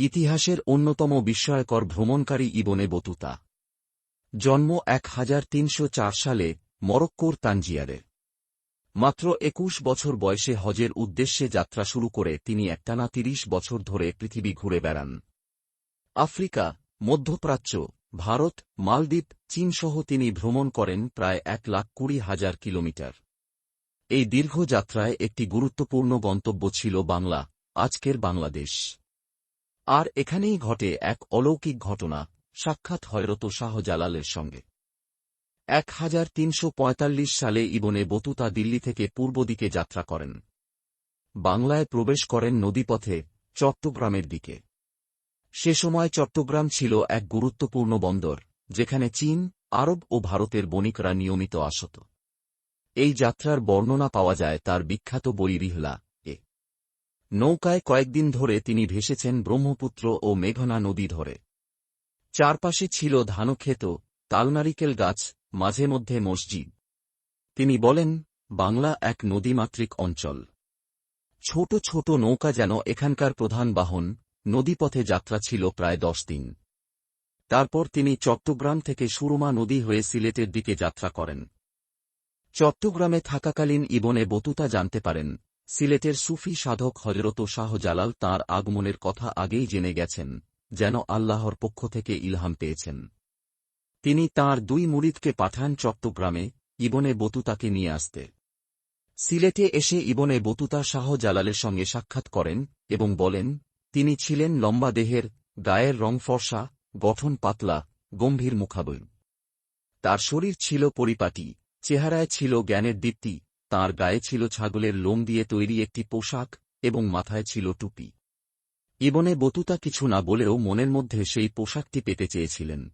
ইতিহাসের অন্যতম বিস্ময়কর ভ্রমণকারী ইবনে বতুতা। জন্ম এক হাজার তিনশো চার সালে মরক্কোর তানজিয়ারে। মাত্র একুশ বছর বয়সে হজের উদ্দেশ্যে যাত্রা শুরু করে তিনি একটানা তিরিশ বছর ধরে পৃথিবী ঘুরে বেড়ান। আফ্রিকা, মধ্যপ্রাচ্য, ভারত, মালদ্বীপ, চীনসহ তিনি ভ্রমণ করেন প্রায় এক লাখ কুড়ি হাজার কিলোমিটার। এই দীর্ঘ যাত্রায় একটি গুরুত্বপূর্ণ গন্তব্য ছিল বাংলা, আজকের বাংলাদেশ। আর এখানেই ঘটে এক অলৌকিক ঘটনা, সাক্ষাৎ হয়রত শাহজালালের সঙ্গে। এক হাজার তিনশো পঁয়তাল্লিশ সালে ইবনে বতুতা দিল্লি থেকে পূর্ব দিকে যাত্রা করেন। বাংলায় প্রবেশ করেন নদীপথে, চট্টগ্রামের দিকে। সে সময় চট্টগ্রাম ছিল এক গুরুত্বপূর্ণ বন্দর, যেখানে চীন, আরব ও ভারতের বণিকরা নিয়মিত আসত। এই যাত্রার বর্ণনা পাওয়া যায় তার বিখ্যাত বই রিহলা। নৌকায় কয়েকদিন ধরে তিনি ভেসেছেন ব্রহ্মপুত্র ও মেঘনা নদী ধরে। চারপাশে ছিল ধানক্ষেত, তালনারিকেল গাছ, মাঝে মধ্যে মসজিদ। তিনি বলেন, বাংলা এক নদীমাতৃক অঞ্চল। ছোট ছোট নৌকা যেন এখানকার প্রধান বাহন, নদীপথে যাত্রা ছিল প্রায় দশ দিন। তারপর তিনি চট্টগ্রাম থেকে সুরমা নদী হয়ে সিলেটের দিকে যাত্রা করেন। চট্টগ্রামে থাকাকালীন ইবনে বতুতা জানতে পারেন সিলেটের সুফি সাধক হজরত শাহজালাল তাঁর আগমনের কথা আগেই জেনে গেছেন, যেন আল্লাহর পক্ষ থেকে ইলহাম পেয়েছেন। তিনি তাঁর দুই মুরিদকে পাঠান চট্টগ্রামে, ইবনে বতুতাকে নিয়ে আসতে। সিলেটে এসে ইবনে বতুতা শাহজালালের সঙ্গে সাক্ষাৎ করেন এবং বলেন, তিনি ছিলেন লম্বা দেহের, গায়ের রং ফর্সা, গঠন পাতলা, গম্ভীর মুখাবয় তার শরীর ছিল পরিপাটি, চেহারায় ছিল জ্ঞানের দীপ্তি তার গায়ে ছিল ছাগলের লোম দিয়ে তৈরি একটি পোশাক এবং মাথায় ছিল টুপি। ইবনে বতুতা কিছু না বলেও মনের মধ্যে সেই পোশাকটি পেতে চেয়েছিলেন।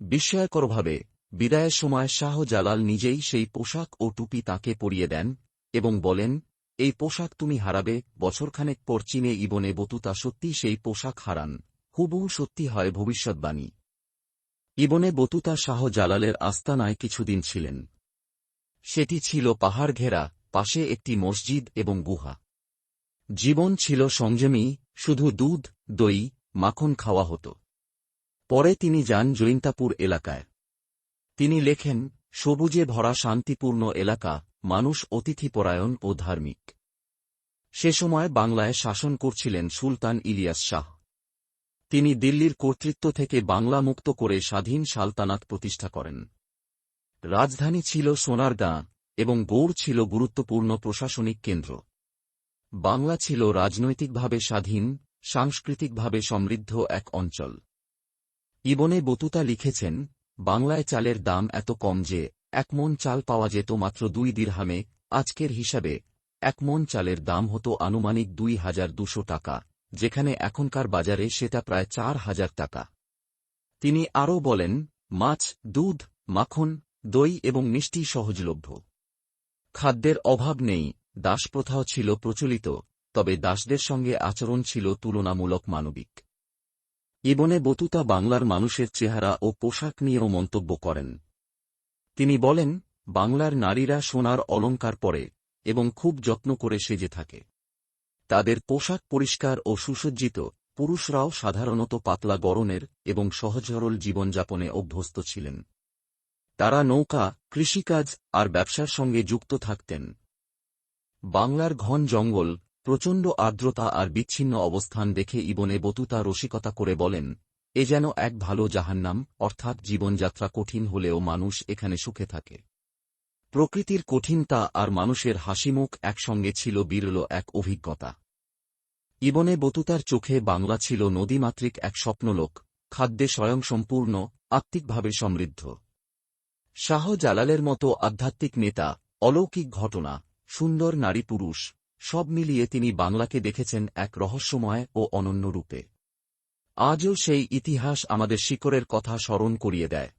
বিস্ময়করভাবে, বিদায়ের সময় শাহ জালাল নিজেই সেই পোশাক ও টুপি তাকে পরিয়ে দেন এবং বলেন, এই পোশাক তুমি হারাবে, বছরখানেক পর চীনে ইবনে বতুতা সত্যি সেই পোশাক হারান, হুবহু সত্যি হয় ভবিষ্যৎবাণী। ইবনে বতুতা শাহ জালালের আস্তানায় কিছুদিন ছিলেন। সেটি ছিল পাহাড় ঘেরা, পাশে একটি মসজিদ এবং গুহা। জীবন ছিল সংযমী, শুধু দুধ, দই, মাখন খাওয়া হতো। পরে তিনি যান জৈন্তাপুর এলাকায়। তিনি লেখেন, সবুজে ভরা শান্তিপূর্ণ এলাকা, মানুষ অতিথিপরায়ণ ও ধার্মিক। সে সময় বাংলায় শাসন করছিলেন সুলতান ইলিয়াস শাহ। তিনি দিল্লির কর্তৃত্ব থেকে বাংলা মুক্ত করে স্বাধীন সালতানাত প্রতিষ্ঠা করেন। রাজধানী ছিল সোনার সোনারগাঁ এবং গৌড় ছিল গুরুত্বপূর্ণ প্রশাসনিক কেন্দ্র। বাংলা ছিল রাজনৈতিকভাবে স্বাধীন, সাংস্কৃতিকভাবে সমৃদ্ধ এক অঞ্চল। ইবনে বতুতা লিখেছেন, বাংলায় চালের দাম এত কম যে, এক মন চাল পাওয়া যেত মাত্র দুই দিরহামে, আজকের হিসাবে, এক মন চালের দাম হতো আনুমানিক দুই হাজার দুশো টাকা, যেখানে এখনকার বাজারে সেটা প্রায় চার হাজার টাকা। তিনি আরও বলেন, মাছ, দুধ, মাখন দই এবং মিষ্টি সহজলভ্য। খাদ্যের অভাব নেই দাসপ্রথাও ছিল প্রচলিত, তবে দাসদের সঙ্গে আচরণ ছিল তুলনামূলক মানবিক। ইবনে বতুতা বাংলার মানুষের চেহারা ও পোশাক নিয়েও মন্তব্য করেন। তিনি বলেন, বাংলার নারীরা সোনার অলঙ্কার পরে এবং খুব যত্ন করে সেজে থাকে। তাদের পোশাক পরিষ্কার ও সুসজ্জিত, পুরুষরাও সাধারণত পাতলা গরনের এবং সহজ সরল জীবনযাপনে অভ্যস্ত ছিলেন। তারা নৌকা, কৃষিকাজ আর ব্যবসার সঙ্গে যুক্ত থাকতেন। বাংলার ঘন জঙ্গল, প্রচণ্ড আর্দ্রতা আর বিচ্ছিন্ন অবস্থান দেখে ইবনে বতুতা রসিকতা করে বলেন, এ যেন এক ভালো জাহান্নাম, অর্থাৎ জীবনযাত্রা কঠিন হলেও মানুষ এখানে সুখে থাকে। প্রকৃতির কঠিনতা আর মানুষের হাসিমুখ একসঙ্গে ছিল বিরল এক অভিজ্ঞতা। ইবনে বতুতার চোখে বাংলা ছিল নদীমাতৃক এক স্বপ্নলোক, খাদ্যে স্বয়ংসম্পূর্ণ, আত্মিকভাবে সমৃদ্ধ। শাহ জালালের মতো আধ্যাত্মিক নেতা, অলৌকিক ঘটনা, সুন্দর নারী পুরুষ, সব মিলিয়ে তিনি বাংলাকে দেখেছেন এক রহস্যময় ও অনন্য রূপে। আজও সেই ইতিহাস আমাদের শিকরের কথা স্মরণ করিয়ে দেয়।